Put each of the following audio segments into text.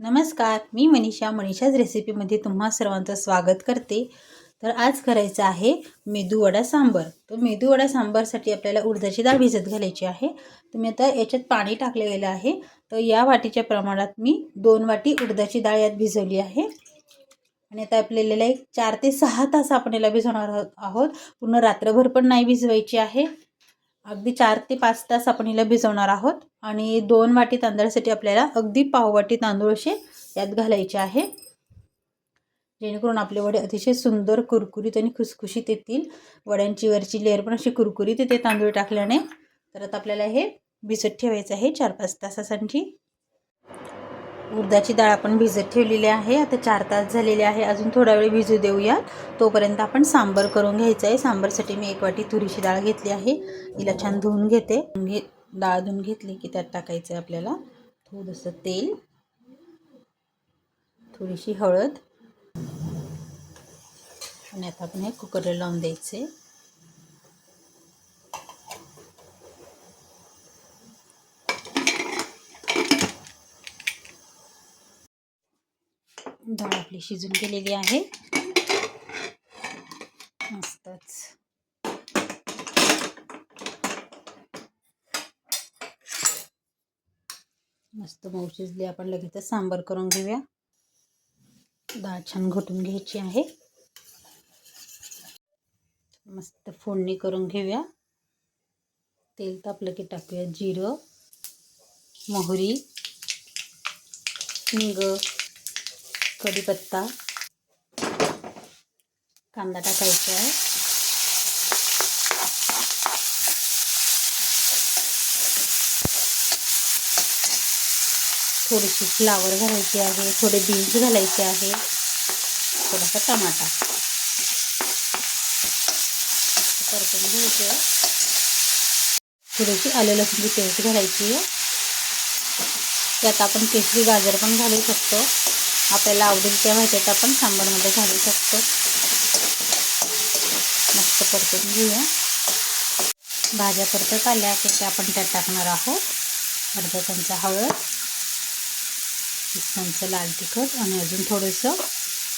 नमस्कार मी मनीषा. मनीषाच रेसिपीमध्ये तुम्हा सर्वांचं स्वागत करते. तर आज करायचं आहे मेदूवडा सांबर. तर मेदूवडा सांबारसाठी आपल्याला उडदाची डाळ भिजत घालायची आहे. तर मी आता याच्यात पाणी टाकले गेलं आहे. तर या वाटीच्या प्रमाणात मी दोन वाटी उडदाची डाळ यात भिजवली आहे. आणि आता आपल्याला एक चार ते सहा तास आपण याला भिजवणार आहोत. पूर्ण रात्रभर पण नाही भिजवायची आहे. अगदी चार ते पाच तास आपण हिला भिजवणार आहोत आणि दोन वाटी तांदळासाठी आपल्याला अगदी पाववाटी तांदूळ असे यात घालायचे आहे. जेणेकरून आपले वडे अतिशय सुंदर कुरकुरीत आणि खुसखुशीत येतील. वड्यांची वरची लेअर पण अशी कुरकुरीत येते तांदूळ टाकल्याने. तर आता आपल्याला हे भिजत ठेवायचं आहे चार पाच तासासाठी. उडदाची डाळ आपण भिजत ठेवलेली आहे. आता चार तास झालेले आहे. अजून थोडा वेळ भिजू देऊयात. तोपर्यंत आपण सांबर करून घ्यायचं आहे. सांबरसाठी मी एक वाटी तुरीची डाळ घेतली आहे. तिला छान धुवून घेते. घे डाळ धुवून घेतली की त्यात टाकायचं आहे आपल्याला थोडंसं तेल थोडीशी हळद. आणि आता आपण हे कुकरला लावून द्यायचे. डाळ आपली शिजून गेलेली आहे. मस्तच. मस्त मऊ शिजली. आपण लगेचच सांबर करून घेऊया. डाळ छान घोटून घ्यायची आहे. मस्त फोडणी करून घेऊया. तेल तापलं की टाकूया जिरं मोहरी हिंग कढीपत्ता. कांदा टाकायचा आहे. थोडीशी फ्लावर घालायची आहे थोडे बीन्स घालायचे आहे. थोडासा टमाटा. परतून घ्यायचं. थोडीशी आलं लसूणची पेस्ट घालायची आहे. त्यात आपण केसरी गाजर पण घालू शकतो. आपल्याला आवडेल त्या भाज्यात आपण सांबारमध्ये घालू शकतो. मस्त परतून घेऊया. भाज्या परतत आल्या की त्या आपण त्यात टाकणार आहोत. अर्धा चमचा हळद एक चमचा लाल तिखट आणि अजून थोडंसं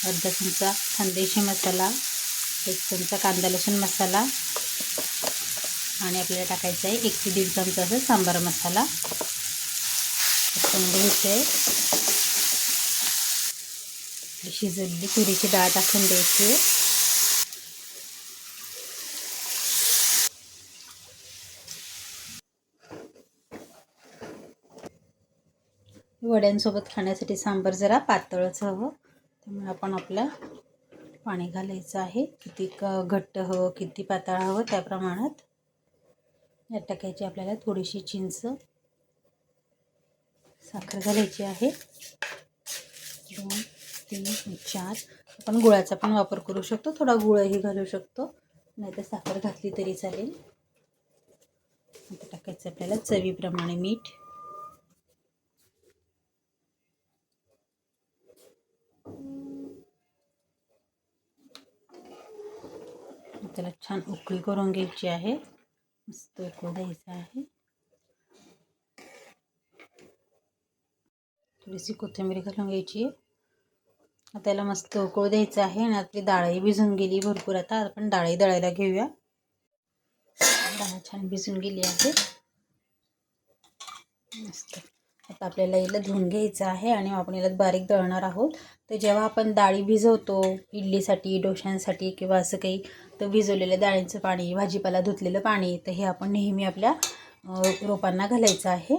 अर्धा चमचा खानदेशी मसाला एक चमचा कांदा लसूण मसाला आणि आपल्याला टाकायचं आहे एक ते दीड चमचा असं सांबार मसाला. घ्यायचं आहे. शिजवलेली तुरीची डाळ टाकून द्यायची. वड्यांसोबत खाण्यासाठी सांबार जरा पातळच हवं. त्यामुळे आपण आपलं पाणी घालायचं आहे. किती क घट्ट हवं किती पातळ हवं त्या प्रमाणात यात टाकायची आपल्याला थोडीशी चिंच. साखर घालायची आहे. दोन तीन चार आपण गुळाचा पण वापर करू शकतो. थोडा गुळही घालू शकतो. नाहीतर साखर घातली तरी चालेल. आता टाकायचं आपल्याला चवीप्रमाणे मीठ. त्याला छान उकळी करून घ्यायची आहे. मस्त उकळू द्यायचं आहे. थोडीशी कोथिंबीर घालून घ्यायची आहे. त्याला मस्त उकळू द्यायचं आहे आणि आपली डाळही भिजून गेली भरपूर. आता आपण डाळही दळायला घेऊया. डाळ छान भिजून गेली आहे. मस्त. आता आपल्याला याला धुवून घ्यायचं आहे आणि आपण याला बारीक दळणार आहोत. तर जेव्हा आपण डाळी भिजवतो इडलीसाठी डोशांसाठी किंवा असं काही तर भिजवलेल्या डाळींचं पाणी भाजीपाला धुतलेलं पाणी तर हे आपण नेहमी आपल्या रोपांना घालायचं आहे.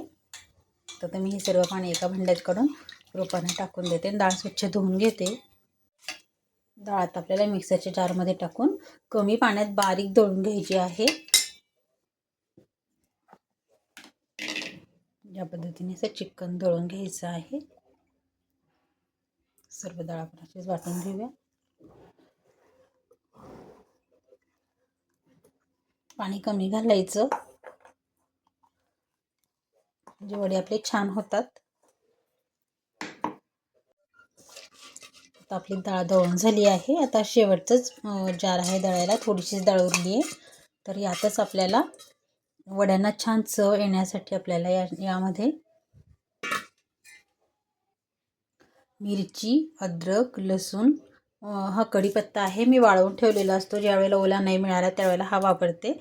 तर मी हे सर्व पाणी एका भांड्यात काढून रोपांना टाकून देते. डाळ स्वच्छ धुवून घेते. डाळ आता आपल्याला मिक्सरच्या जारमध्ये टाकून कमी पाण्यात बारीक दळून घ्यायची आहे. या पद्धतीने असं चिकन दळून घ्यायचं आहे. सर्व डाळ आपण असेच वाटून घेऊया. पाणी कमी घालायचं. जेवढे वडे आपले छान होतात. आता आपली डाळ दळून झाली आहे. आता शेवटचंच जार आहे दळायला. थोडीशीच डाळ उरली आहे. तर यातच आपल्याला वड्यांना छान चव येण्यासाठी आपल्याला या यामध्ये मिरची अद्रक लसूण हा कढीपत्ता आहे. मी वाळवून ठेवलेला असतो. ज्यावेळेला ओला नाही मिळाला त्यावेळेला हा वापरते.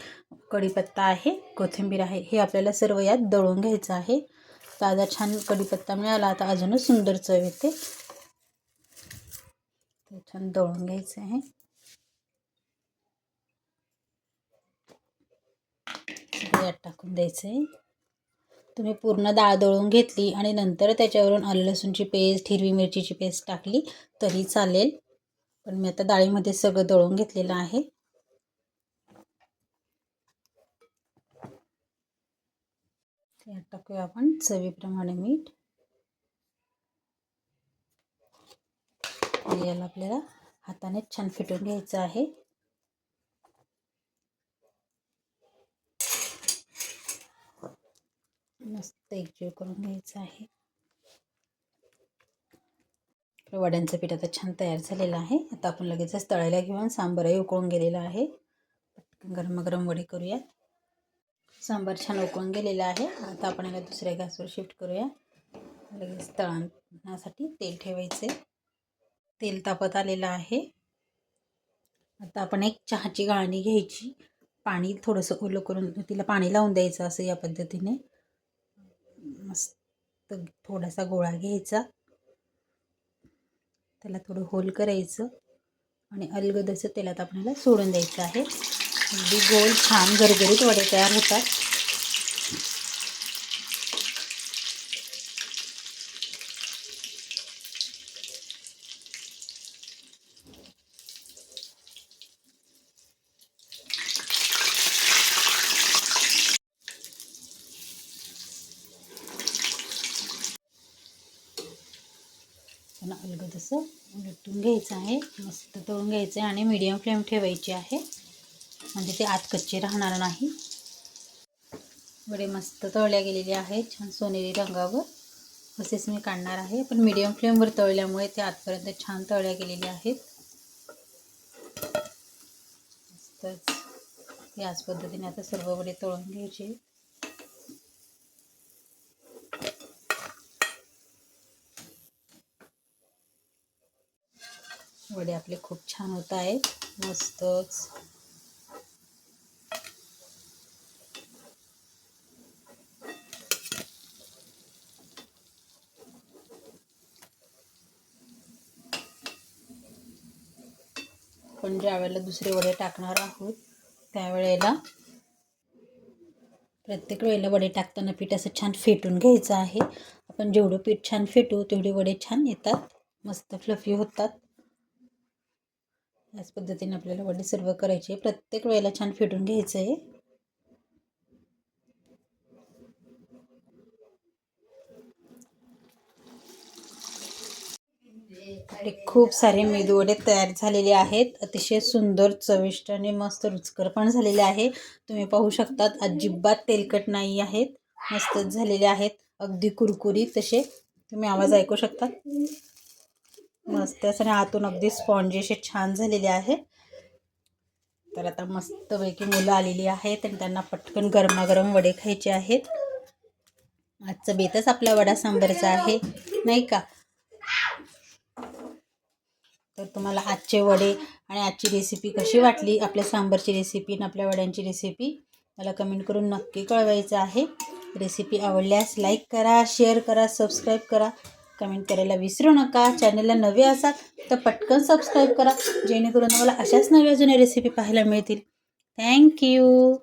कढीपत्ता आहे कोथिंबीर आहे. हे आपल्याला सर्व यात दळून घ्यायचं आहे. ताजा छान कढीपत्ता मिळाला. आता अजूनच सुंदर चव येते. ते छान दळून घ्यायचं आहे. यात टाकून द्यायचं आहे तुम्ही पूर्ण डाळ दळून घेतली आणि नंतर त्याच्यावरून आलं लसूणची पेस्ट हिरवी मिरचीची पेस्ट टाकली तरी चालेल. पण मी आता डाळीमध्ये सगळं दळून घेतलेलं आहे. यात टाकूया आपण चवीप्रमाणे मीठ. आणि याला आपल्याला हाताने छान फिटून घ्यायचं आहे. मस्त एकजीव करून घ्यायचं आहे. वड्यांचं पीठ आता छान तयार झालेलं आहे. आता आपण लगेचच तळायला घेऊन सांबारही उकळून गेलेला आहे. गरम गरम वडे करूया सांबार छान उकळून गेलेला आहे. आता आपण याला दुसऱ्या गॅसवर शिफ्ट करूया. लगेच तळण्यासाठी तेल ठेवायचे तेल तापत आलेलं आहे. आता आपण एक चहाची गाळणी घ्यायची. पाणी थोडंसं ओलं करून तिला पाणी लावून द्यायचं असं या पद्धतीने. मस्त थोडासा गोळा घ्यायचा. त्याला थोडं होल करायचं आणि अलगदचं तेलात आपल्याला सोडून द्यायचं आहे. अगदी गोल छान गरगरीत वडे तयार होतात. आपण अलगद असं लटून घ्यायचं आहे. मस्त तळून घ्यायचं आहे आणि मीडियम फ्लेम ठेवायची आहे. म्हणजे ते आत कच्चे राहणार नाही. वडे मस्त तळल्या गेलेले आहेत. छान सोनेरी रंगावर. असेच मी काढणार आहे. पण मीडियम फ्लेमवर तळल्यामुळे ते आतपर्यंत छान तळल्या गेलेले आहेत. मस्तच. याच पद्धतीने आता सर्व वडे तळून घ्यायचे. वडे आपले खूप छान होत आहेत. मस्तच. पण ज्या वेळेला दुसरे वडे टाकणार आहोत त्यावेळेला प्रत्येक वेळेला वडे टाकताना पीठ असं छान फेटून घ्यायचं आहे. आपण जेवढं पीठ छान फेटू तेवढे वडे छान येतात. मस्त फ्लफी होतात. याच पद्धतीने आपल्याला वडे सर्व करायचे. प्रत्येक वेळेला छान फेटून घ्यायचं आहे खूप सारे मेदूवडे तयार झालेले आहेत. अतिशय सुंदर चविष्ट आणि मस्त रुचकर पण झालेले आहे. तुम्ही पाहू शकतात अजिबात तेलकट नाही आहेत. मस्तच झालेले आहेत. अगदी कुरकुरीत तसे तुम्ही आवाज ऐकू शकता? मस्त आणि आतून अगदी स्पॉन्जी अशी छान झालेले आहे तर आता मस्तपैकी मुलं आलेली आहेत आणि त्यांना पटकन गरमागरम वडे खायचे आहेत. आजचं बेतच आपला वडा सांबरचा आहे नाही का? तर तुम्हाला आजचे वडे आणि आजची रेसिपी कशी वाटली आपल्या सांबरची रेसिपी आणि आपल्या वड्यांची रेसिपी मला कमेंट करून नक्की कळवायचं आहे. रेसिपी आवडल्यास लाईक करा शेअर करा सबस्क्राईब करा. कमेंट करायला विसरू नका. चॅनलला नवे असाल तर पटकन सबस्क्राईब करा. जेणेकरून तुम्हाला अशाच नव्या जुन्या रेसिपी पाहायला मिळतील. थँक्यू